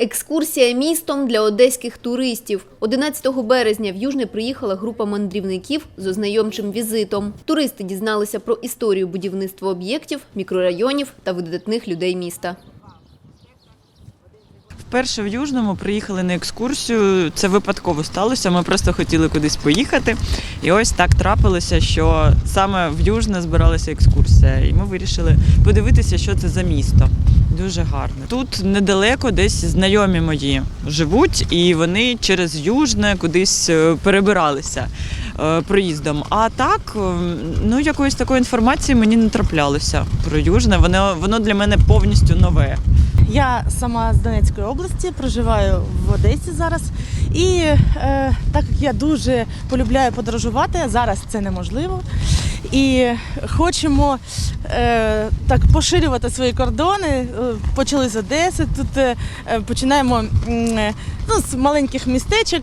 Екскурсія містом для одеських туристів. 11 березня в Южне приїхала група мандрівників з ознайомчим візитом. Туристи дізналися про історію будівництва об'єктів, мікрорайонів та видатних людей міста. Вперше в Южному приїхали на екскурсію. Це випадково сталося. Ми просто хотіли кудись поїхати. І ось так трапилося, що саме в Южне збиралася екскурсія. І ми вирішили подивитися, що це за місто. Дуже гарне. Тут недалеко десь знайомі мої живуть, і вони через Южне кудись е, перебиралися е, проїздом. А так, ну якоїсь такої інформації мені не траплялося про Южне. Воно, воно для мене повністю нове. Я сама з Донецької області, проживаю в Одесі зараз. І е, так як я дуже полюбляю подорожувати, зараз це неможливо. І хочемо е, так поширювати свої кордони. Е, Почали з Одеси. Тут е, е, починаємо е, ну, з маленьких містечок,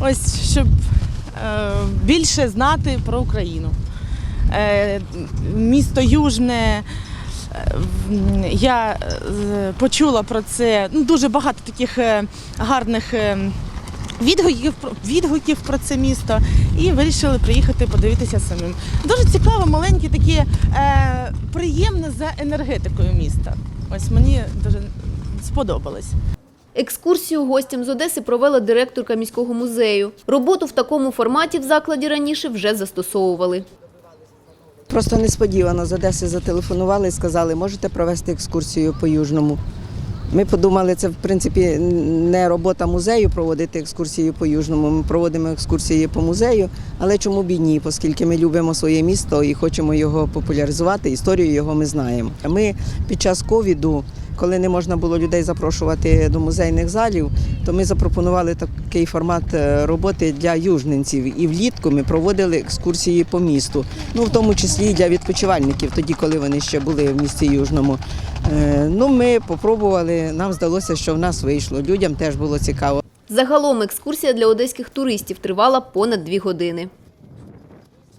ось щоб е, більше знати про Україну. Е, місто Южне. Е, Я е, почула про це ну, дуже багато таких е, гарних відгуків, відгуків про це місто і вирішили приїхати подивитися самим. Дуже цікаво, маленьке таке приємне за енергетикою міста. Ось мені дуже сподобалось. Екскурсію гостям з Одеси провела директорка міського музею. Роботу в такому форматі в закладі раніше вже застосовували. Просто несподівано з Одеси зателефонували і сказали, можете провести екскурсію по Южному. Ми подумали, це в принципі не робота музею проводити екскурсії по Южному. Ми проводимо екскурсії по музею, але чому б і ні, оскільки ми любимо своє місто і хочемо його популяризувати, історію його ми знаємо. Ми під час ковіду, коли не можна було людей запрошувати до музейних залів, то ми запропонували такий формат е, роботи для южненців. І влітку ми проводили екскурсії по місту, ну в тому числі і для відпочивальників, тоді, коли вони ще були в місті Южному. Е, Ну, ми попробували, нам здалося, що в нас вийшло. Людям теж було цікаво. Загалом екскурсія для одеських туристів тривала понад дві години.